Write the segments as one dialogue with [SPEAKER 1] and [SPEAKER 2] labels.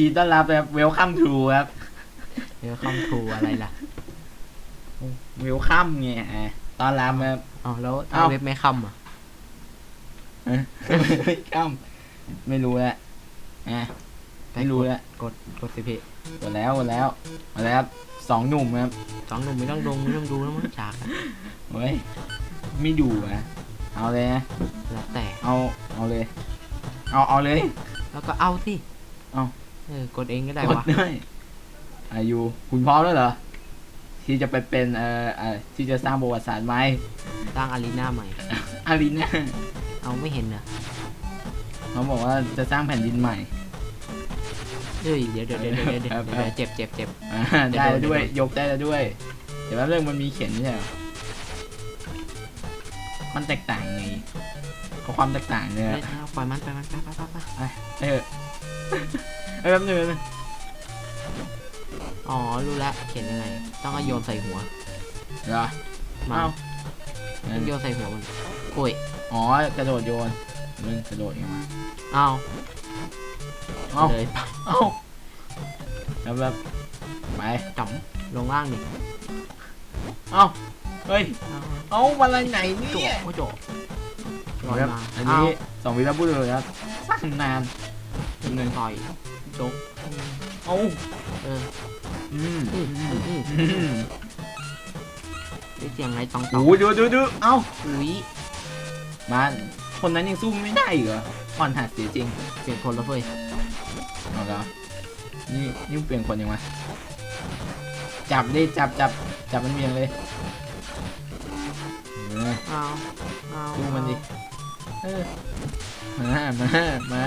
[SPEAKER 1] แล้วยินดีต้อนรับครับเวลคัมทูครับ
[SPEAKER 2] เดี๋ยวคอมทูอะไรล่ะ
[SPEAKER 1] เวลคัมไงอะต้อนรับครับ
[SPEAKER 2] อ๋อแล้ว
[SPEAKER 1] เอ้า
[SPEAKER 2] เว็บไม่คัมอะ
[SPEAKER 1] ไม่คัมไม่รู้แล้วอะไม่รู้แล้ว
[SPEAKER 2] กดกดสิพี่
[SPEAKER 1] หมดแล้วหมดแล้วหมดแล้วครับสองหนุ่มครับ
[SPEAKER 2] สองหนุ่มไม่ต้องดงไม่ต้องดูแล้วมั้งฉากอะ
[SPEAKER 1] เฮ้ยไม่ดูอะเอาเลยนะ
[SPEAKER 2] แล้วแต่
[SPEAKER 1] เอาเอาเลย เอาเอาเลย
[SPEAKER 2] แล้วก็เอาสิ
[SPEAKER 1] เอา
[SPEAKER 2] เออกดเองก็ได้
[SPEAKER 1] กด
[SPEAKER 2] วะ
[SPEAKER 1] ด้วยอายุคุณพร้อมแล้วเหรอ ที่จะไปเป็นเอ่อเอ่อที่จะสร้างประวัติศาสตร์ไหม
[SPEAKER 2] ตั้งอารีนาใหม่
[SPEAKER 1] อาริน่า
[SPEAKER 2] เอาไม่เห็นเหรอ
[SPEAKER 1] เขาบอกว่าจะสร้างแผ่นดินใหม่
[SPEAKER 2] เฮ้ยเดี๋ยวเดี๋ยวเดี๋ยวเดี๋ยวเดี๋ยว
[SPEAKER 1] ครับ
[SPEAKER 2] เดี๋ยวเจ็บเจ็บเจ็บ
[SPEAKER 1] อ่า
[SPEAKER 2] เดี๋ยว
[SPEAKER 1] ได้แล้วด้วย
[SPEAKER 2] เดี๋ยว
[SPEAKER 1] ยกได้แล้วด้วย เดี๋ยวแป๊บนึงมันมีเขียนไม่ใช่เหรอมันแตกต่างไงเขาความแตกต่างเนี่ย
[SPEAKER 2] เฮ้ยเอาปล่อยมันปล่อยมันไปไปไปไป
[SPEAKER 1] เออ เอ้ยแป๊บนึงแป๊บนึง
[SPEAKER 2] อ๋อ รู้แล้วเขียนยังไง ต้องเอาโยนใส่หัว
[SPEAKER 1] เหรอ
[SPEAKER 2] มัน
[SPEAKER 1] เอ้า
[SPEAKER 2] ต้องโยนใส่หัวมันโอ้ย
[SPEAKER 1] อ๋อกระโดดโยนมึงกระโดดยังไง
[SPEAKER 2] เอา
[SPEAKER 1] เอ้า
[SPEAKER 2] เลย
[SPEAKER 1] เอ้าแล้วแบบไป
[SPEAKER 2] จ๋ำลงล่างดิ
[SPEAKER 1] เอ้าเฮ้ย
[SPEAKER 2] เอา
[SPEAKER 1] เอ้าวันอะไรไหน
[SPEAKER 2] โจ
[SPEAKER 1] เนี่ย
[SPEAKER 2] โอ้โจลอย
[SPEAKER 1] ครับ
[SPEAKER 2] มา
[SPEAKER 1] อัน
[SPEAKER 2] เอา
[SPEAKER 1] นี้สองวิลาพูดเลยครับสร้างนาน หนึ่ง
[SPEAKER 2] ต่อยโจก
[SPEAKER 1] เอ้า
[SPEAKER 2] เออ
[SPEAKER 1] อืม
[SPEAKER 2] อืมอืมอืม
[SPEAKER 1] อืม
[SPEAKER 2] ได้เสียงไรตองตอง
[SPEAKER 1] โอ้ยดูดูดูเอ้า
[SPEAKER 2] อุ้ย
[SPEAKER 1] มาคนนั้นยังสู้ไม่ได้อีกเหรออ่อนหัดเสียจริง
[SPEAKER 2] เปลี่ยนคนแล้วเฟ้ย
[SPEAKER 1] เอาแล้วนี่นี่เปลี่ยนคนยังไงจับดิจับจับจับมันเวียงเลยเออ
[SPEAKER 2] เอาเอา
[SPEAKER 1] สู้มันดิเออมามามา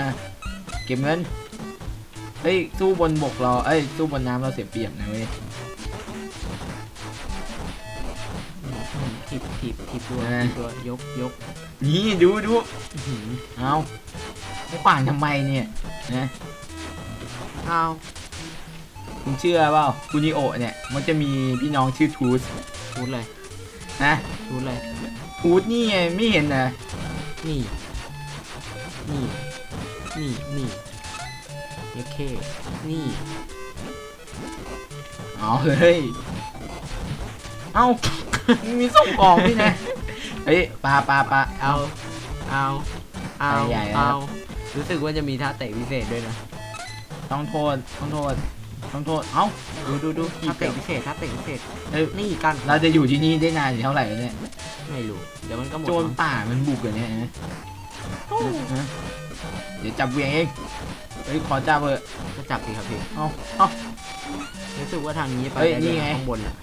[SPEAKER 1] เก็บเงิน เฮ้ย สู้บนบกเรา เอ้ย สู้บนน้ำเราเสียเปรียบนะเว้ย
[SPEAKER 2] ถีบถีบถีบตัว
[SPEAKER 1] เออ
[SPEAKER 2] ถีบตัวยกยก
[SPEAKER 1] นี่ดูดู
[SPEAKER 2] อื้อหือ
[SPEAKER 1] เอาไม่ขวางทำไมเนี่ยนะ
[SPEAKER 2] เอา
[SPEAKER 1] คุณเชื่อเปล่าคุนิโอะเนี่ย มันจะมีพี่น้องชื่อทูส
[SPEAKER 2] พูดเลย
[SPEAKER 1] นะ
[SPEAKER 2] พูดเลย
[SPEAKER 1] ทูสนี่ไงไม่เห็นนะ
[SPEAKER 2] นี่ นี่ นี่นี่โอเคนี่
[SPEAKER 1] เอาเฮ้ยเอามีส่งของพี่นะเฮ้ยปลาปลาปลา
[SPEAKER 2] เอา เอาเอา
[SPEAKER 1] ไปใหญ่แล้ว
[SPEAKER 2] เอารู้สึกว่าจะมีท่าเตะพิเศษด้วยนะ
[SPEAKER 1] ต้องโทษต้องโทษต้องโทษเอ้า
[SPEAKER 2] ดูดูดู
[SPEAKER 1] อีก
[SPEAKER 2] ท่าเตะพิเศษท่าเตะพิเศษ
[SPEAKER 1] เฮ้ย
[SPEAKER 2] นี่กัน
[SPEAKER 1] เราจะอยู่ที่นี่ได้นานอยู่เท่าไหร่วะเนี่ย
[SPEAKER 2] ไม่รู้ เดี๋ยวมันก็หมด
[SPEAKER 1] โจร
[SPEAKER 2] มั้ง
[SPEAKER 1] ป่ามันบุกอย่างเนี้ยนะฮะ เดี๋ยวจับเวียงเองเฮ้ยขอจับเถอะ
[SPEAKER 2] ก็จับสิครับพี่
[SPEAKER 1] เอาเอา
[SPEAKER 2] รู้สึกว่าทางนี้ไป
[SPEAKER 1] เฮ้ย
[SPEAKER 2] ได้
[SPEAKER 1] นี่
[SPEAKER 2] ด้วย
[SPEAKER 1] ไง
[SPEAKER 2] ข้างบนอะ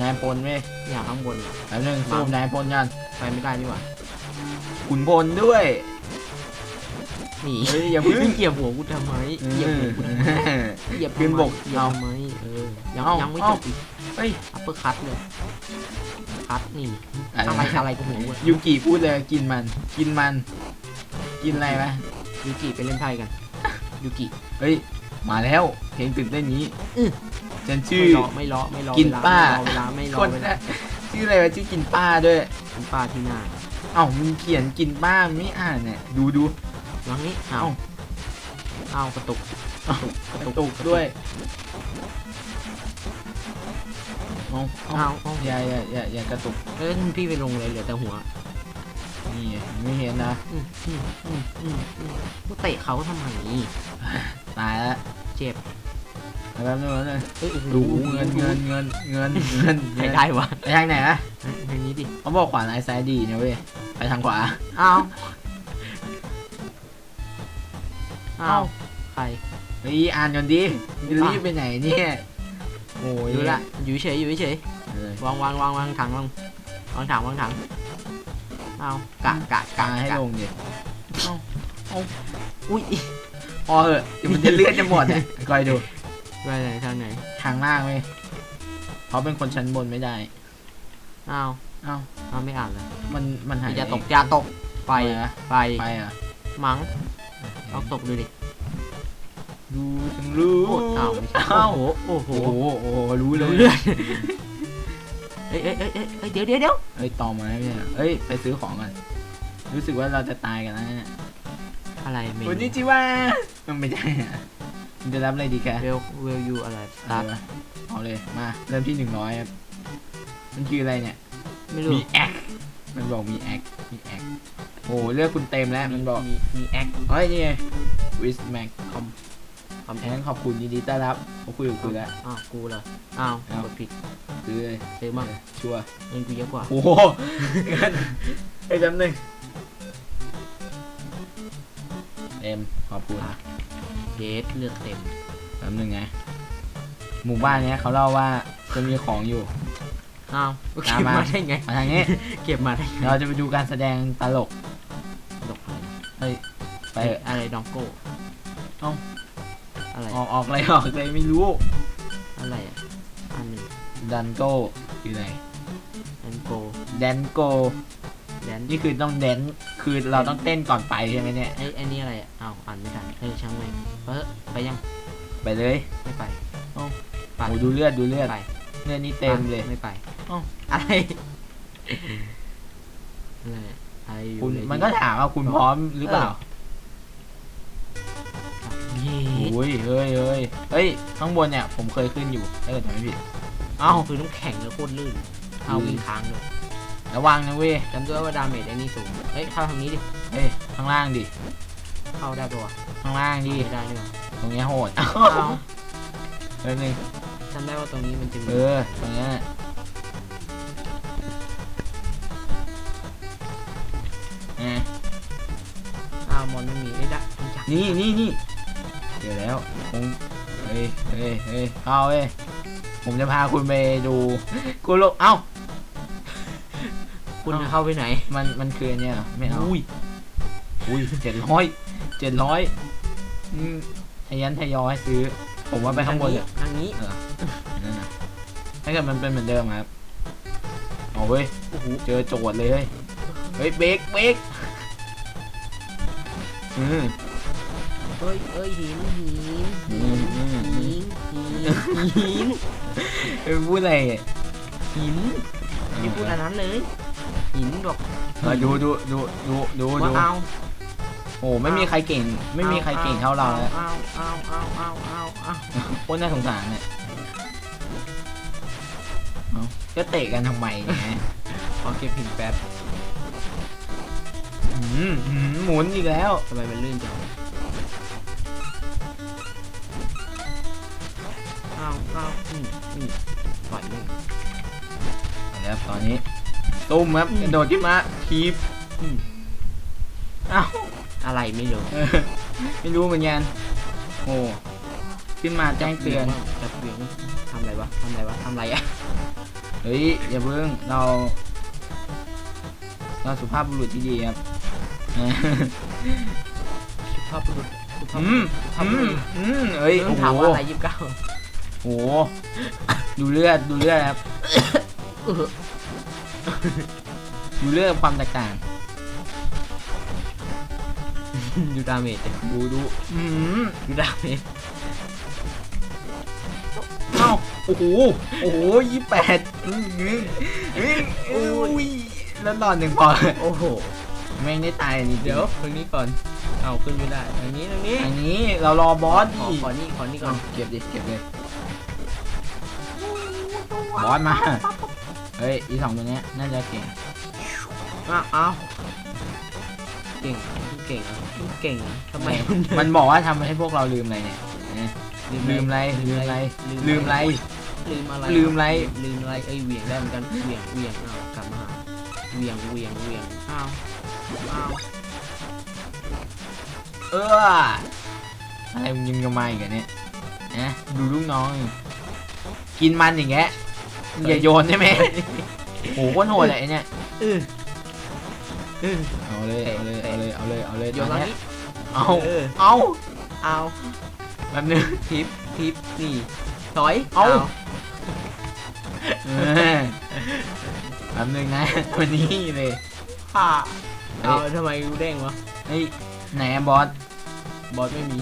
[SPEAKER 1] นายพลเว้ย
[SPEAKER 2] อยากข้างบนอะ
[SPEAKER 1] แป๊บนึงสู้นายพลกัน
[SPEAKER 2] ไปไม่ได้ดีกว่า
[SPEAKER 1] ขุนพลด้วย
[SPEAKER 2] นี่
[SPEAKER 1] เฮ้ยอย่าเพึ่ง
[SPEAKER 2] เหยียบหัวกูทำไมเหยียบหัวกูทำไมเหยียบ
[SPEAKER 1] ขึ้นบก
[SPEAKER 2] เหยียบ
[SPEAKER 1] เอา
[SPEAKER 2] ทำไมเออยัง
[SPEAKER 1] เอา
[SPEAKER 2] ยังไม่
[SPEAKER 1] เอา
[SPEAKER 2] จบอีก
[SPEAKER 1] เฮ้ย
[SPEAKER 2] อัปเปอร์คัตเลยคัตนี่
[SPEAKER 1] อะ
[SPEAKER 2] อะไร
[SPEAKER 1] ไร
[SPEAKER 2] อะไรกับหัวกู
[SPEAKER 1] ยูกิพูดเลยกินมัน กินมัน กินอะไรวะ
[SPEAKER 2] ยูกิไปเล่นไพ่กันยูกิ
[SPEAKER 1] เฮ้ย มาแล้ว เพลงตื่นเต้นนี้
[SPEAKER 2] อื้อ
[SPEAKER 1] ฉันชื่อ
[SPEAKER 2] ไม่รอไม่รอไม่รอ
[SPEAKER 1] กิน
[SPEAKER 2] เวล
[SPEAKER 1] ป้า
[SPEAKER 2] ไม่รอเวลาไม่รอ
[SPEAKER 1] คน
[SPEAKER 2] เวลา
[SPEAKER 1] นะชื่ออะไรวะชื่อกินป้าด้วย
[SPEAKER 2] กินป้าที่หน้า
[SPEAKER 1] เอ้ามึงเขียนกินป้าไม่อ่านเนี่ยดูดู
[SPEAKER 2] ลองนี้เอา
[SPEAKER 1] เอ้า
[SPEAKER 2] เอากระตุก
[SPEAKER 1] เอ้า
[SPEAKER 2] กระ
[SPEAKER 1] ก
[SPEAKER 2] ตุ
[SPEAKER 1] ระ
[SPEAKER 2] ก
[SPEAKER 1] ตุกด้วยเอาเอา
[SPEAKER 2] เอาเอา
[SPEAKER 1] อย่าอย่าอย่าอย่ากระตุก
[SPEAKER 2] เอ้ยพี่ไปลงเลยเหลือแต่หัว
[SPEAKER 1] นี่ไม่เห็นนะ
[SPEAKER 2] อืมอืมอืมอืมอืมกูเตะเขาทำไม
[SPEAKER 1] ตายแล้ว
[SPEAKER 2] เจ็บ
[SPEAKER 1] แป๊บนึงแป๊บนึง
[SPEAKER 2] เอ้ย
[SPEAKER 1] ดูเงินเงินเงินเงินเงิน
[SPEAKER 2] ไหน
[SPEAKER 1] เงิน
[SPEAKER 2] ได้วะ
[SPEAKER 1] ไปทางไหนนะ
[SPEAKER 2] เฮ้ยทางนี้ดิ
[SPEAKER 1] เขาบอกขวาไอซ้ายดีนะเว้ยไปทางขวา
[SPEAKER 2] เอาเอ้าใคร
[SPEAKER 1] เฮ้ยอ่านก่อนดิรีบไปไหนเนี่ยโอ้ย
[SPEAKER 2] ดูละอยู่เฉยอยู่เฉยวางวางวางวางถังวางวางถังวางถัง เอากะกะ
[SPEAKER 1] กากะให้
[SPEAKER 2] กะ
[SPEAKER 1] ลงดิ
[SPEAKER 2] อุ้ย
[SPEAKER 1] พอเหอะเดี๋ยวมันจะเลื่อนจะหมดเนี่ยคอยดู
[SPEAKER 2] ไปไหนทางไหน
[SPEAKER 1] ทางล่างเว้ยเขาเป็นคนชั้นบนไม่ได้
[SPEAKER 2] เอา
[SPEAKER 1] เอ้า
[SPEAKER 2] เอาไม่อ่านเลย
[SPEAKER 1] มันมันหาย
[SPEAKER 2] อย่าตกอย่าตกไป
[SPEAKER 1] ไปนะ
[SPEAKER 2] ไป
[SPEAKER 1] ไปอะ
[SPEAKER 2] มั้งเอาตกดูดิ
[SPEAKER 1] ดูถึงรู้
[SPEAKER 2] โอ้เอาไม่ใช่
[SPEAKER 1] เอ้า
[SPEAKER 2] โอ้โหโอ้
[SPEAKER 1] โอ้
[SPEAKER 2] โห
[SPEAKER 1] โหโอ้โหรู้เลย
[SPEAKER 2] รู้ เรื่องเอ้ยเอ้ยเอ้ยเอ้ยเอ้ยเดี๋ยวเดี๋ยวเดี๋ยว
[SPEAKER 1] เอ้ยต่อมาเนี่ยเอ้ยไปซื้อของกันรู้สึกว่าเราจะตายกันแล้วเนี่ย
[SPEAKER 2] อะไรเมนู
[SPEAKER 1] วันนี้จิว่ามันไม่ได้อะมันจะรับอะไรดีแก
[SPEAKER 2] เวลเวลยูอะไร
[SPEAKER 1] ตั
[SPEAKER 2] ตั
[SPEAKER 1] ด
[SPEAKER 2] ด
[SPEAKER 1] เอาเลยมาเริ่มที่หนึ่งร้อยครับมันคืออะไรเนี่ย
[SPEAKER 2] ไม่รู้
[SPEAKER 1] มีแอคมันบอกมีแอคมีแอคโอ้เลือกคุณเต็มแล้วมันบอก
[SPEAKER 2] มีมีแอค
[SPEAKER 1] เฮ้ยนี่ไงวิสแม็กคอม
[SPEAKER 2] คอม
[SPEAKER 1] แอนขอบคุณยินดีต้อนรับเขาคุยกับคุณแล้ว
[SPEAKER 2] อ้าวกูเหรออ้าว
[SPEAKER 1] อ้าว
[SPEAKER 2] กดผิด
[SPEAKER 1] ซื้อเลย
[SPEAKER 2] ซื้อมั่ง
[SPEAKER 1] ชัวร์
[SPEAKER 2] เงินกูเยอะกว่า
[SPEAKER 1] โอ้โหเงินไอ้จำหนึ่งเอ็มขอบคุณ
[SPEAKER 2] อะเดทเลือกเต็ม
[SPEAKER 1] แป๊บนึงไง หมู่บ้านเนี้ยเขาเล่าว่าจะมีของอยู่
[SPEAKER 2] อ้าว
[SPEAKER 1] ตาม
[SPEAKER 2] เก็บ
[SPEAKER 1] มา
[SPEAKER 2] มาได้ไง
[SPEAKER 1] มาทางนี้
[SPEAKER 2] เก็บมาได้ไง
[SPEAKER 1] เราจะไปดูการแสดงตลก
[SPEAKER 2] ดอกอะไร
[SPEAKER 1] เฮ้ย ไป
[SPEAKER 2] ไปอะไรดองโก้
[SPEAKER 1] เอ้า
[SPEAKER 2] อะไร
[SPEAKER 1] ออกออกอะไรออกเลยไม่รู้
[SPEAKER 2] อะไรอะอันหนึ่ง
[SPEAKER 1] ดันโก้คืออะไร
[SPEAKER 2] แอนโก
[SPEAKER 1] แดนโก้
[SPEAKER 2] แดน
[SPEAKER 1] นี่คือต้องแดนคือเราต้องเต้นก่อนไปใช่ไหมเนี่ย
[SPEAKER 2] ไอ้ไอ้นี่อะไรอะอ้าวอ่านไม่ทันเออช่างแม่งเออไปยัง
[SPEAKER 1] ไปเลย
[SPEAKER 2] ไม่ไป
[SPEAKER 1] เอ้า
[SPEAKER 2] ไป
[SPEAKER 1] โอ้ดูเลือดดูเลือด
[SPEAKER 2] ไป
[SPEAKER 1] เลือดนี่เต็มเลย
[SPEAKER 2] ไม่ไป
[SPEAKER 1] เอ้า
[SPEAKER 2] อะไรอะไรไอ
[SPEAKER 1] คุณมันก็ถามว่าคุณพร้อมหรือเปล่า
[SPEAKER 2] เย้
[SPEAKER 1] โอ้ยเฮ้ยเฮ้ยเฮ้ยข้างบนเนี่ยผมเคยขึ้นอยู่ถ้าเกิดจำไม่ผิด
[SPEAKER 2] เอ้าคือน้ำแข็งแล้วโคตรลื่นเอาวิ่งค้างเลย
[SPEAKER 1] ระวังนะเว้ย
[SPEAKER 2] จำด้วยว่าดาเมจไอ้นี่สูงเฮ้ยเข้าทางนี้ดิ
[SPEAKER 1] เฮ้ยข้างล่างดิ
[SPEAKER 2] เข้าได้ปะวะ
[SPEAKER 1] ข้างล่างดิ
[SPEAKER 2] ไม่ได้ด้วย
[SPEAKER 1] ตรงเนี้ยโหดเอ้า
[SPEAKER 2] เอา
[SPEAKER 1] เออหนึ่ง
[SPEAKER 2] จำได้ว่าตรงนี้มันจะมี
[SPEAKER 1] เออตรงเนี้ยไง
[SPEAKER 2] อ้าวมอนไม่มีไอ้ยได้มันจัก
[SPEAKER 1] นี่นี่นี่เดี๋ยวแล้วคงเฮ้ยเฮ้ยเฮ้ยเข้าเว้ย ผมจะพาคุณไปดูกูโลกเอ้า
[SPEAKER 2] คุณ
[SPEAKER 1] เอ้า
[SPEAKER 2] จะเข้าไปไหน
[SPEAKER 1] มันมันคืออันเนี่ยเหรอไม่เอา
[SPEAKER 2] อุ้ย
[SPEAKER 1] อุ้ยเจ็ดร้อยเจ็ดร้อยอืมทะยันทะยอยซื้อ ผมว่าไปข้างบนเลย
[SPEAKER 2] ทางนี้
[SPEAKER 1] นั่นนะถ้าเกิดมันเป็นเหมือนเดิมอะครับเอาเว้ย
[SPEAKER 2] โอ้โห
[SPEAKER 1] เจอโจทย์เลยเฮ้ยเฮ้ยเบรกเบรกอืม
[SPEAKER 2] เอ้ยเอ้ยหินหิน
[SPEAKER 1] อื
[SPEAKER 2] หิ
[SPEAKER 1] ม
[SPEAKER 2] น
[SPEAKER 1] อืมอื
[SPEAKER 2] หิ
[SPEAKER 1] ม
[SPEAKER 2] นหิน
[SPEAKER 1] เอ้ยพูดอะไรอะ
[SPEAKER 2] หินไม่พูดอันนั้นเลยหินบอก
[SPEAKER 1] เออดูดูดูดูดู
[SPEAKER 2] ว่า
[SPEAKER 1] ดู
[SPEAKER 2] เอา
[SPEAKER 1] โอ้ไม่มีใครเก่ง ไม่มีใครเก่งเท่าเราแล้ว
[SPEAKER 2] เอาเอาเอาเอาเอาเอา
[SPEAKER 1] โคตรน่าสงสารเนี่ยเอ้าก็เตะกันทำไมเนี่ย
[SPEAKER 2] ขอเก็บหินแป๊บ
[SPEAKER 1] อืมอืมหมุนอีกแล้ว
[SPEAKER 2] ทำไมมันลื่นจังาเอาอืมอืมปล่อยเลย
[SPEAKER 1] แล้วตอนนี้ตุ้มครับกระโดดขึ้นมาทีบ
[SPEAKER 2] อืม
[SPEAKER 1] อ้าว
[SPEAKER 2] อะไรไม่รู้
[SPEAKER 1] เออไม่รู้เหมือนกันโอ้ขึ้นมาแจ้งเตือน
[SPEAKER 2] จับเหวียงทำอะไรวะทำอะไรวะทำอะไรอะ
[SPEAKER 1] เฮ้ยอย่าเพิ่งเรา เราสุภาพบุรุษที่ดีครับเออ
[SPEAKER 2] สุภาพบุรุษสุภาพ
[SPEAKER 1] อื
[SPEAKER 2] บุ
[SPEAKER 1] ม
[SPEAKER 2] รุษสุภาพ
[SPEAKER 1] อื
[SPEAKER 2] บุ
[SPEAKER 1] ม
[SPEAKER 2] รุษ
[SPEAKER 1] อืมเอ้ย
[SPEAKER 2] ต้
[SPEAKER 1] โอ้
[SPEAKER 2] อง
[SPEAKER 1] โห
[SPEAKER 2] ถามว่าอะไรยี่สิบเก้า
[SPEAKER 1] โอ้โห ดูเลือด ดูเลือดครับ
[SPEAKER 2] เออ
[SPEAKER 1] ดูเลือดความแตกต่าง
[SPEAKER 2] ดูดาเมจดิ
[SPEAKER 1] ดูดูอืม
[SPEAKER 2] ดูดาเมจ
[SPEAKER 1] เอ้าโอ้โห โอ้โหยี่แปดอืมอืมอืมอุ้ยแล้วหลอดหนึ่งพอ
[SPEAKER 2] โอ้โห
[SPEAKER 1] แม่งได้ตายอันนี้
[SPEAKER 2] เดี๋ยวตรงนี้ก่อน เอาขึ้นไม่ได้ตรงนี้ตรงนี้
[SPEAKER 1] อันนี้เรารอบอส
[SPEAKER 2] ขอ
[SPEAKER 1] ดิ
[SPEAKER 2] ขอนี่ขอนี่ก่อ
[SPEAKER 1] เอา
[SPEAKER 2] น
[SPEAKER 1] เก็บดิ เก็บเลย บอสมา เฮ้ย อีสองตัวเนี้ยน่าจะเก่ง
[SPEAKER 2] อ้าวอ้าวเก่งเก่งเหรอเก่งเหรอทำไม
[SPEAKER 1] มันบอกว่าทำให้พวกเราลืมอะไรเนี่ยนะลืมอะไร ลืมอะไร ลืมอะไร
[SPEAKER 2] ลืมอะไร
[SPEAKER 1] ลืมอะไร
[SPEAKER 2] ลืมอะไรไอ้ยเหวี่ยงได้เหมือนกันเหวี่ยงเหวี่ยงเอากลับมาหาเหวี่ยงเหวี่ยงเหวี่ยงอ้าวอ้าว
[SPEAKER 1] เอออะไรมึงยิงกันมาอีกอะเนี่ยนะดูลูกน้องดิกินมันอย่างเงี้ย อย่าโยนใช่ไหมโอ้โหโคตรโหดเลยไอ้เนี่ย
[SPEAKER 2] เออเออ
[SPEAKER 1] เอาเลยเอาเลยเอาเลยเอาเลยเอาเลย
[SPEAKER 2] โย
[SPEAKER 1] ตอนน
[SPEAKER 2] ตอน
[SPEAKER 1] เนี้ย
[SPEAKER 2] นี้
[SPEAKER 1] เอา
[SPEAKER 2] เออ
[SPEAKER 1] เอา
[SPEAKER 2] เอา
[SPEAKER 1] แป๊บนึง
[SPEAKER 2] ทิปทิปนี่ถอย
[SPEAKER 1] เอา เออแป๊บนึงนะวันนี้เลย
[SPEAKER 2] อ่า
[SPEAKER 1] เฮ้
[SPEAKER 2] เอา
[SPEAKER 1] ย
[SPEAKER 2] ทำไมกูเด้งวะ
[SPEAKER 1] เฮ้ยไหนอะบอส
[SPEAKER 2] บอสไม่มี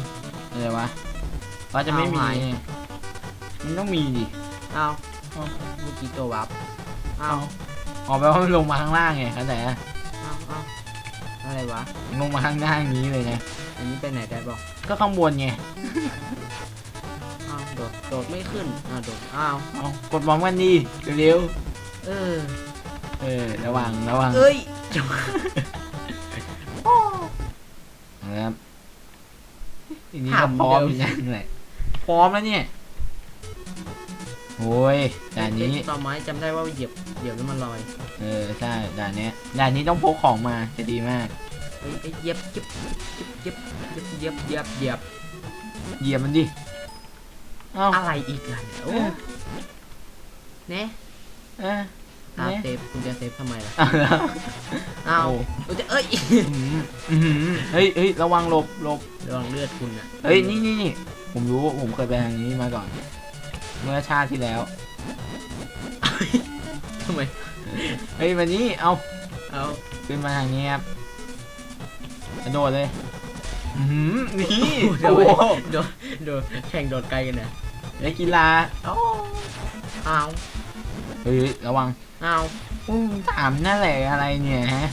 [SPEAKER 1] อะไรวะบอสจะไม่มี
[SPEAKER 2] เอาหาย
[SPEAKER 1] มันต้องมีดิ
[SPEAKER 2] เอา
[SPEAKER 1] เอา
[SPEAKER 2] เมื่อกี้ตัววับเอา
[SPEAKER 1] ออกไปว่ามันลงมาข้างล่างไงเข้าใจอะ
[SPEAKER 2] เอาเอาอะไรวะ
[SPEAKER 1] ลงมาข้างล่างนี้เลยนะ
[SPEAKER 2] ออันนี้ไปไหนได้บอก
[SPEAKER 1] ก็ข้างบนไง
[SPEAKER 2] อ้าวโดดโดดไม่ขึ้นอ้าวโดดอ้าว
[SPEAKER 1] เอากดพร้อมกันดีเร็ว
[SPEAKER 2] เออ
[SPEAKER 1] ๆเออระวังระวัง
[SPEAKER 2] เอ้ย
[SPEAKER 1] นะครับทีนี้ก็พร้อมอย่างนั้นแหละพร้อมแล้วเนี่ย โอ้ยด่านนี้
[SPEAKER 2] ต่อไม้จำได้ว่าเหยียบเหยียบแล้วมันลอย
[SPEAKER 1] เออใช่ด่านเนี้ยด่านนี้ต้องพกของมาจะดีมาก
[SPEAKER 2] เอ้ยเหยียบเหยียบเหยียบเหยียบเหยียบเหยียบเหยียบ
[SPEAKER 1] เหยียบมันดิเอ้า
[SPEAKER 2] อะไรอีกล่ะเนี่ยโอ้เน่
[SPEAKER 1] เออ
[SPEAKER 2] ตา
[SPEAKER 1] เซ
[SPEAKER 2] ฟคุณจะเซฟทำไมล่ะ
[SPEAKER 1] เอาแล้ว
[SPEAKER 2] อ้าวจะเอ้ย
[SPEAKER 1] เฮ้ยเฮ้ยระวังหลบหลบ
[SPEAKER 2] ระวังเลือดคุณอะ
[SPEAKER 1] เฮ้ยนี่นี่นี่ผมรู้ผมเคยไปทางนี้มาก่อน เมื่อชาติที่แล้ว
[SPEAKER 2] ทำไม
[SPEAKER 1] เฮ้ยมานี่เอา
[SPEAKER 2] เอา
[SPEAKER 1] ขึ้นมาทางนี้ครับกระโดดเลยอื้อหือนี่
[SPEAKER 2] โด
[SPEAKER 1] โอ้
[SPEAKER 2] ด
[SPEAKER 1] โห
[SPEAKER 2] โดดโดดแข่งโดดไกลกันเนี่ย
[SPEAKER 1] นักกีฬาโอ้
[SPEAKER 2] อ้าว
[SPEAKER 1] เฮ้ยระวัง
[SPEAKER 2] อ้าว
[SPEAKER 1] อู้ถามนั่นแหละอะไรเนี่ยฮะ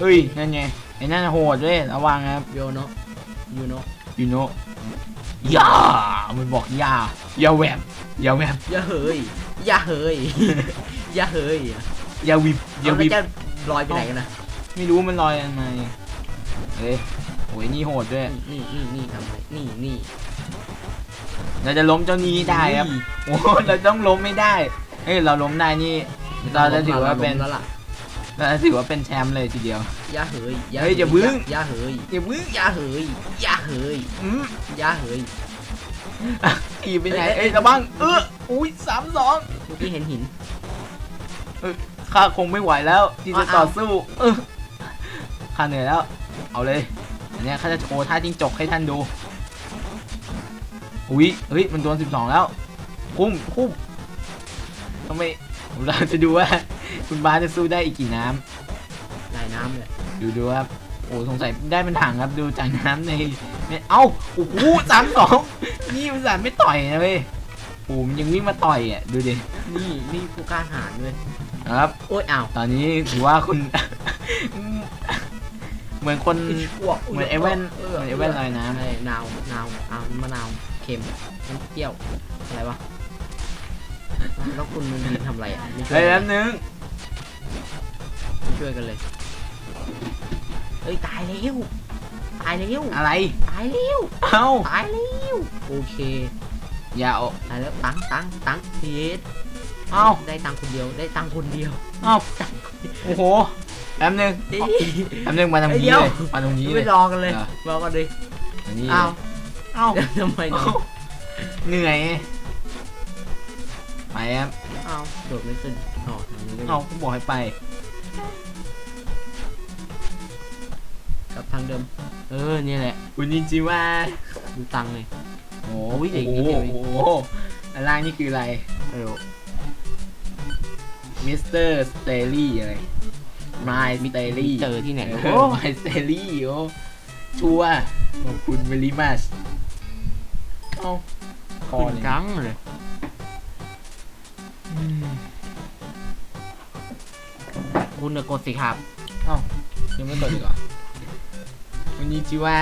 [SPEAKER 1] เฮ้ยนั่นไงไอ้นั่นโหดด้วยระวังครับ
[SPEAKER 2] โยโนะยูโนะ
[SPEAKER 1] ยูโนอย่ามันบอกอย่าอย่าแหวบอย่าแหวบ
[SPEAKER 2] อย่าเฮยอย่าเฮยอย่าเฮย
[SPEAKER 1] อย่าวิบอย่า
[SPEAKER 2] เอา
[SPEAKER 1] วิ
[SPEAKER 2] แล้ว
[SPEAKER 1] บ
[SPEAKER 2] จะลอยไปไหนกันนะ
[SPEAKER 1] ไม่รู้มันลอยยังไงเฮ้ยโอ้ยนี่โหดด้วย
[SPEAKER 2] นี่นี่นี่ทำไมนี่นี่
[SPEAKER 1] เราจะล้มเจ้านี้ได้ครับโอ้โหเราต้องล้มไม่ได้เฮ้ยเราล้มได้นี่ เราจะถือว่าเป็น
[SPEAKER 2] แล้วล่ะ
[SPEAKER 1] เราจะถือว่าเป็นแชมป์เลยทีเดียว
[SPEAKER 2] อย่าเฮย
[SPEAKER 1] เฮ้ยอย่าบึ้ง
[SPEAKER 2] อย่าเฮย
[SPEAKER 1] อย่าบึ้ง
[SPEAKER 2] อย่าเฮยอย่าเฮย
[SPEAKER 1] อืม
[SPEAKER 2] อย่าเฮย
[SPEAKER 1] อีไปไหน
[SPEAKER 2] เอ้ย
[SPEAKER 1] เอ้ยระวังเอออุ้ยสามสอง
[SPEAKER 2] เมื่อกี้เห็นหิน
[SPEAKER 1] ข้าคงไม่ไหวแล้ว ที่จะ
[SPEAKER 2] เอา
[SPEAKER 1] ต่อสู้เออข้าเหนื่อยแล้ว เอาเลยอันเนี้ยข้าจะโชว์ท่าจิ้งจกให้ท่านดูอุ้ยเฮ้ยมันโดนสิบสองแล้ว คุ้มคุ้มทำไมเราจะดูว่า คุณบาสจะสู้ได้อีกกี่น้ำ
[SPEAKER 2] ลายน้ำเลย
[SPEAKER 1] ดูดูครับโอ้สงสัยได้เป็นถังครับดูจากน้ำในในเอ้าโอ้โหสามสองนี่มันสารไม่ต่อยนะเว้ยโอ้มันยังวิ่งมาต่อยอะดูดิ
[SPEAKER 2] นี่นี่ผู้กล้าหาญด้วย
[SPEAKER 1] ครับ
[SPEAKER 2] โอ้ยอ้าว
[SPEAKER 1] ตอนนี้ถือว่าคุณ เหมือนคน
[SPEAKER 2] อ้วก
[SPEAKER 1] เหมือนเอเว่นเหมือนเอเว่นลอยน้ำ
[SPEAKER 2] อะไรนาวนาวอ้าวมะนาวเค็มน้ำเปรี้ยวอะไรวะแล้วคุณมันยืนทำอะไรอะไม่ช่ว
[SPEAKER 1] เฮ้
[SPEAKER 2] ย
[SPEAKER 1] ย
[SPEAKER 2] กั
[SPEAKER 1] แป๊
[SPEAKER 2] น
[SPEAKER 1] บ
[SPEAKER 2] เลย
[SPEAKER 1] นึง
[SPEAKER 2] ไม่ ช่วยกันเลยเอ้ย ตายแล้ว ตายแล้ว
[SPEAKER 1] อะไร
[SPEAKER 2] ตายแล้ว
[SPEAKER 1] เอ้า
[SPEAKER 2] ตายแล้ว โอเค
[SPEAKER 1] อย่าเอา
[SPEAKER 2] ตายแล้วตังค์ตังค์ตังค์เฮ็ด
[SPEAKER 1] เอ้า
[SPEAKER 2] ได้ตังค์คนเดียว ได้ตังค์คนเดียว
[SPEAKER 1] เอ้าโอ้โห แป๊บนึง
[SPEAKER 2] เอ้ย
[SPEAKER 1] แป๊บนึงมาตรง
[SPEAKER 2] เอ้ย
[SPEAKER 1] นี้
[SPEAKER 2] เดี๋ยว
[SPEAKER 1] เลยมาตรงนี้เล
[SPEAKER 2] ไม่
[SPEAKER 1] ย
[SPEAKER 2] รอกันเลย
[SPEAKER 1] เหรอ
[SPEAKER 2] รอกันเลย
[SPEAKER 1] อันนี้
[SPEAKER 2] อ้าว
[SPEAKER 1] เอ้า
[SPEAKER 2] ทำไมเนาะ
[SPEAKER 1] เหนื่อยไปครับ
[SPEAKER 2] อ้าวโดดไม่ขึ้นอ๋อทางนี้เลย
[SPEAKER 1] เอ้าผมบอกให้ไป
[SPEAKER 2] กลับทางเดิม เออเนี่ยแหละ
[SPEAKER 1] อุนิจิวะ
[SPEAKER 2] ดูตังค์เลย
[SPEAKER 1] โอ้
[SPEAKER 2] โอ้ยเด็ก
[SPEAKER 1] โห
[SPEAKER 2] นิดเดียวเอง
[SPEAKER 1] โอ้โหอันล่างนี่คืออะไร
[SPEAKER 2] เออ
[SPEAKER 1] มิสเตอร์สเตอรี่อะไรมายสเตอรี่
[SPEAKER 2] เจอที่ไหน
[SPEAKER 1] โอ้
[SPEAKER 2] โอ้
[SPEAKER 1] มายสเตอรี่โอ้ชัวร์ขอบคุณเวลิมัสเอ้าพอ
[SPEAKER 2] ขึ้น
[SPEAKER 1] เลย
[SPEAKER 2] จังเลย คุณจะกดสิครับ
[SPEAKER 1] เอ้ายังไม่กดอีกเหรออุนิจิวะ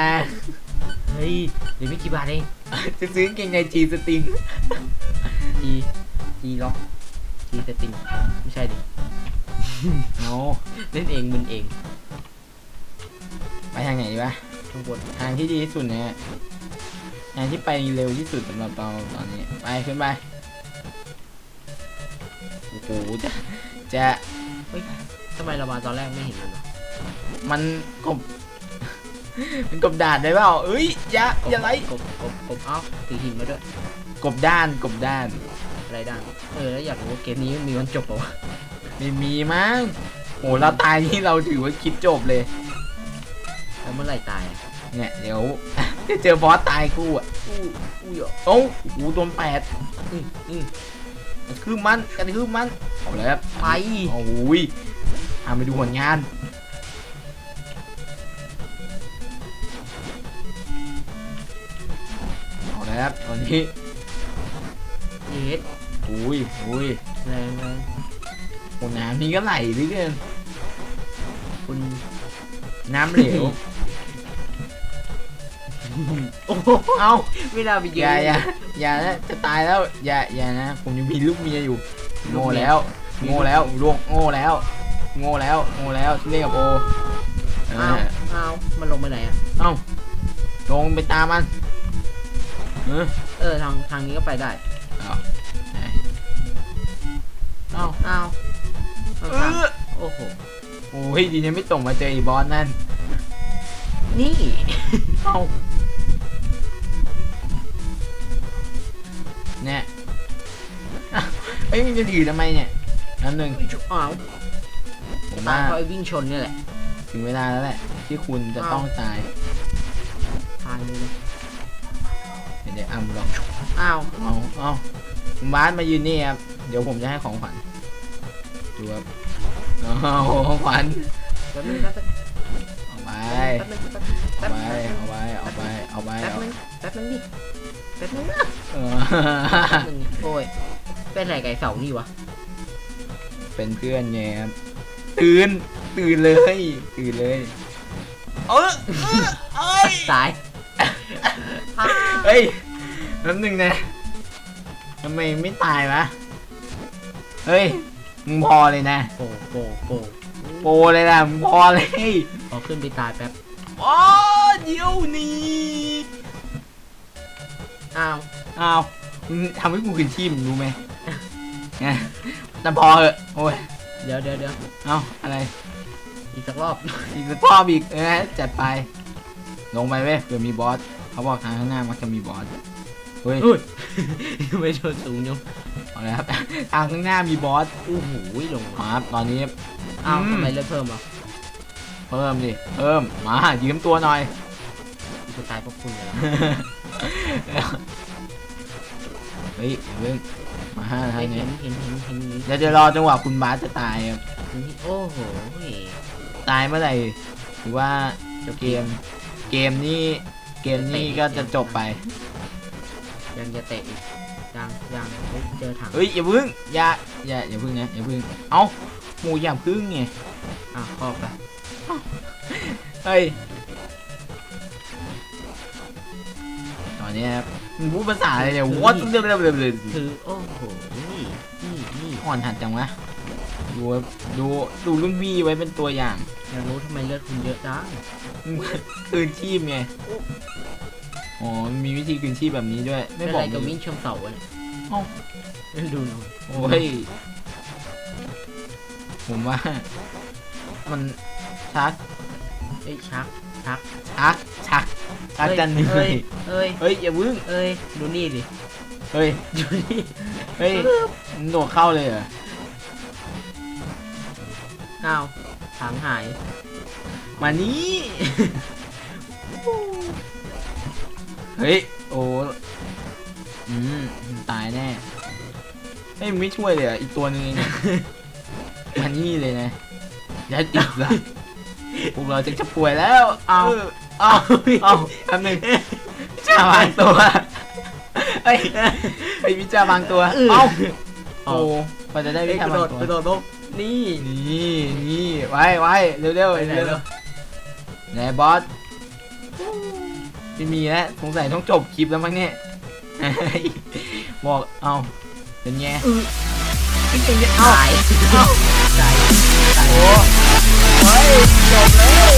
[SPEAKER 2] เฮ้ยเดี๋ยวไม่กี่บาทเอง
[SPEAKER 1] จะซื้อกางเกงในจีสติง
[SPEAKER 2] จีจีล็อกจีสติงไม่ใช่ดิ
[SPEAKER 1] เอา
[SPEAKER 2] เล่นเองมึนเอง
[SPEAKER 1] ไปทางไหนดีวะ
[SPEAKER 2] ข้างบน
[SPEAKER 1] ทางที่ดีที่สุดเนี่ยทางที่ไปเร็วที่สุดสำหรับเราตอนนี้ ไปขึ้นไปโอ้โหจะจะ
[SPEAKER 2] เฮ้ยทำไมเรามาตอนแรกไม่เห็นมันวะ
[SPEAKER 1] มันกบ มันกบดานได้เปล่าเอ้ยอย่าอย่าไร
[SPEAKER 2] กบกบกบเอ้าถือหินมาด้วย
[SPEAKER 1] กบด้านกบด้าน
[SPEAKER 2] อะไรด้านเออแล้วอยากรู้ว่าเกมนี้มันมีวันจบเปล่าวะ
[SPEAKER 1] ไม่มีมั้งโอ้เราตายนี่เราถือว่าคลิปจบเลย
[SPEAKER 2] แล้วเมื่อไหร่ตายอะ
[SPEAKER 1] เนี่ยเดี๋ยวจะเจอบอสตายคู่อะ
[SPEAKER 2] อู้อู้เหรอ
[SPEAKER 1] โอ้าโอ้โหโดนแปดอืมอืมกระทืบมันกระทืบมันเอาเลยครับ
[SPEAKER 2] ไป
[SPEAKER 1] โอ้ย ทำไปดูผลงาน เอาเลยครับตอนนี้
[SPEAKER 2] เฮ็ด
[SPEAKER 1] โอ้อุ้ยอุ้ย
[SPEAKER 2] แรงแรง
[SPEAKER 1] โอ้น้ำนี่ก็ไหลเหลือเกิน
[SPEAKER 2] คุณ
[SPEAKER 1] น้ำเหลว
[SPEAKER 2] โอ้โห
[SPEAKER 1] เอ้า
[SPEAKER 2] ไม่น่าไป
[SPEAKER 1] อ
[SPEAKER 2] เย
[SPEAKER 1] ย่า
[SPEAKER 2] อะ
[SPEAKER 1] อย่าอย่านะจะตายแล้ว อย่าอย่านะ ผมยังมีลูกเมียอยู่ โง่แล้ว โง่แล้วลวกโง่แล้ว โง่แล้วโง่แล้วที่เล่นกับโอเอ
[SPEAKER 2] อ้าว
[SPEAKER 1] อ
[SPEAKER 2] อ้าวมันลงไปไหนอะ
[SPEAKER 1] เอ้าลงไปตามมันเออ
[SPEAKER 2] เออทางทางนี้ก็ไปได้
[SPEAKER 1] เอาไหนเอ้า
[SPEAKER 2] อ้าว
[SPEAKER 1] เอ
[SPEAKER 2] ข้าง
[SPEAKER 1] อ
[SPEAKER 2] ๆโอ้โห
[SPEAKER 1] โอ้ยดีนะไม่ตกมาเจอไอ้บอสนั่น
[SPEAKER 2] นี่
[SPEAKER 1] เอ้าเนี่ยอ้าวเอ้ยมึงจะถือทำไมเนี่ยน้ำหนึ่ง
[SPEAKER 2] อ้าว
[SPEAKER 1] ผม
[SPEAKER 2] ตา
[SPEAKER 1] ว่าย
[SPEAKER 2] เพราะไอ้วิ่งชนเนี่ยแหละ
[SPEAKER 1] ถึงเวลาแล้วแหละ ที่คุณจะ
[SPEAKER 2] อ้าว
[SPEAKER 1] ต้องตาย
[SPEAKER 2] ตายเลยนะ
[SPEAKER 1] เดี๋ยวเดี๋ยวอ่ำลอง
[SPEAKER 2] อ้าว
[SPEAKER 1] เอาเอาคุณบาสมายืนนี่ครับเดี๋ยวผมจะให้ของขวัญดูครับเอาของขวัญ
[SPEAKER 2] แป๊บนึงแป๊บนึง
[SPEAKER 1] เอาไป
[SPEAKER 2] แป๊บนึงแป๊บนึง
[SPEAKER 1] เอา
[SPEAKER 2] แป๊บ
[SPEAKER 1] ไป
[SPEAKER 2] นึง
[SPEAKER 1] เอาไปเอาไปเอาไป
[SPEAKER 2] แป๊บ
[SPEAKER 1] เอา
[SPEAKER 2] นึงแป๊บนึงดิแป๊บนึง
[SPEAKER 1] เออ
[SPEAKER 2] แป๊บนึงดิโอ้ยเป็นไรไก่เสานี่วะ
[SPEAKER 1] เป็นเพื่อนไงครับ ตื่น ตื่นเลย ตื่นเลย เออเออเอ้ย
[SPEAKER 2] ตาย
[SPEAKER 1] เฮ้ยน้ำหนึ่งนะทำไมไม่ตายวะ เฮ้ย มึงพอเลยนะ
[SPEAKER 2] โปโปโป
[SPEAKER 1] โปรเลยนะมึงพอเลย
[SPEAKER 2] ขอขึ้นไปตายแป๊บ
[SPEAKER 1] อ๋อเดี๋ยวนี้
[SPEAKER 2] อ้าว
[SPEAKER 1] อ้าวมึงทำให้กูขึ้นชีพมึงรู้ไหม ไงแต่พอเหอะโอ้ย
[SPEAKER 2] เดี๋ยวเดี๋ยวเดี๋ยว
[SPEAKER 1] เอ้าอะไร
[SPEAKER 2] อีกสักรอบ
[SPEAKER 1] อีกสักรอบอีกเออจัดไป ลงไปเว้ยเผื่อมีบอสเขาบอกทางข้างหน้ามักจะมีบอสเฮ้ย
[SPEAKER 2] อุ้ยไม่ชนสูงยัง
[SPEAKER 1] เอาเลยครับทางข้างหน้ามีบอส
[SPEAKER 2] โอ้โหลง
[SPEAKER 1] ครับตอนนี้
[SPEAKER 2] อ้าว
[SPEAKER 1] อืม
[SPEAKER 2] ทำไมเลือดเพิ่มอะ
[SPEAKER 1] เพิ่มดิเพิ่มมายืมตัวหน่อย
[SPEAKER 2] จะตายเพราะคุณเลยนะ
[SPEAKER 1] เฮ้ยอย่าเพิ่ง มาทาง
[SPEAKER 2] เห็น
[SPEAKER 1] นี้
[SPEAKER 2] เห็นเห็นเห็นเห็น
[SPEAKER 1] เดี๋ยวจะรอจังหวะคุณบาสจะตายครับ
[SPEAKER 2] เห็นโอ้โห
[SPEAKER 1] ตายเมื่อไหร่หรือว่าจบเกม เกมนี้เกมนี้ก็จะจบไป
[SPEAKER 2] ยังจะเตะอีกยังยังเฮ้ยเจอถัง
[SPEAKER 1] เฮ้ยอย่าพึ่งอย่าอย่าอย่าพึ่งนะอย่าพึ่งเอ้าหมูอย่าพึ่งไง
[SPEAKER 2] อะครอบไป
[SPEAKER 1] เฮ้ยตอนนี้ครับ มึงพูดภาษาอะไรเนี่ยวัดเรื่อยๆๆ
[SPEAKER 2] คือโอ้โหนี่นี่นี่
[SPEAKER 1] ๆอ่อนหัดจังวะดูดูดูรุ่นพี่ไว้เป็นตัวอย่าง
[SPEAKER 2] อยากรู้ทำไมเลือดคุณเยอะจัง
[SPEAKER 1] คืนชีพไงอ๋อมีวิธีคืนชีพแบบนี้ด้วย ไม่
[SPEAKER 2] เป็น
[SPEAKER 1] บอ
[SPEAKER 2] ไร
[SPEAKER 1] ก
[SPEAKER 2] กับ
[SPEAKER 1] มึ
[SPEAKER 2] วิ่
[SPEAKER 1] ง
[SPEAKER 2] งชมเสาอะเนี่ย
[SPEAKER 1] เอ้า
[SPEAKER 2] ดูหน่อย
[SPEAKER 1] โอ้ยผมว่า มันชัก
[SPEAKER 2] เอ้ยชักชัก
[SPEAKER 1] ชักชัก ชักจะเหนื่อ
[SPEAKER 2] เอ้
[SPEAKER 1] ย
[SPEAKER 2] ยเอ้ย
[SPEAKER 1] เฮ้ยอย่าพึ่ง
[SPEAKER 2] เอ้ยดูนี่ดิ
[SPEAKER 1] เฮ้ย
[SPEAKER 2] ดูนี่
[SPEAKER 1] เฮ้ยมึงโดดเข้าเลยเหรอ
[SPEAKER 2] อ้าวถังหาย
[SPEAKER 1] มานี่เฮ้ยโอ้อืมมึงตายแน่เฮ้ยมึงไม่ช่วยเลยเหรออีกตัวหนึงเองเนี่ยมานี่เลยนะยัดอีกละพวกเราจะจะป่วยแล้ว เอาเอาเอาแป๊บหนึงวิจาบางตัวเฮ้ยไอ้ยวิจาบางตัวเอ้าโอ้กว่าจะได้วิ
[SPEAKER 2] เอ้ย
[SPEAKER 1] ชาก
[SPEAKER 2] ระโด
[SPEAKER 1] บาง
[SPEAKER 2] ด
[SPEAKER 1] ตัว
[SPEAKER 2] กระโดดลงนี่
[SPEAKER 1] นี่นี่ไว้ไว้เร็วเร็ว
[SPEAKER 2] ไปไหน
[SPEAKER 1] เร็ว
[SPEAKER 2] แล้ว
[SPEAKER 1] ไหนบอสไม่มีแล้วสงสัยต้องจบคลิปแล้วมั้งเนี่ยบอกเอาเป็นไง
[SPEAKER 2] จริงๆตายตายตาย
[SPEAKER 1] โอ้เฮ้ยจบแล้ว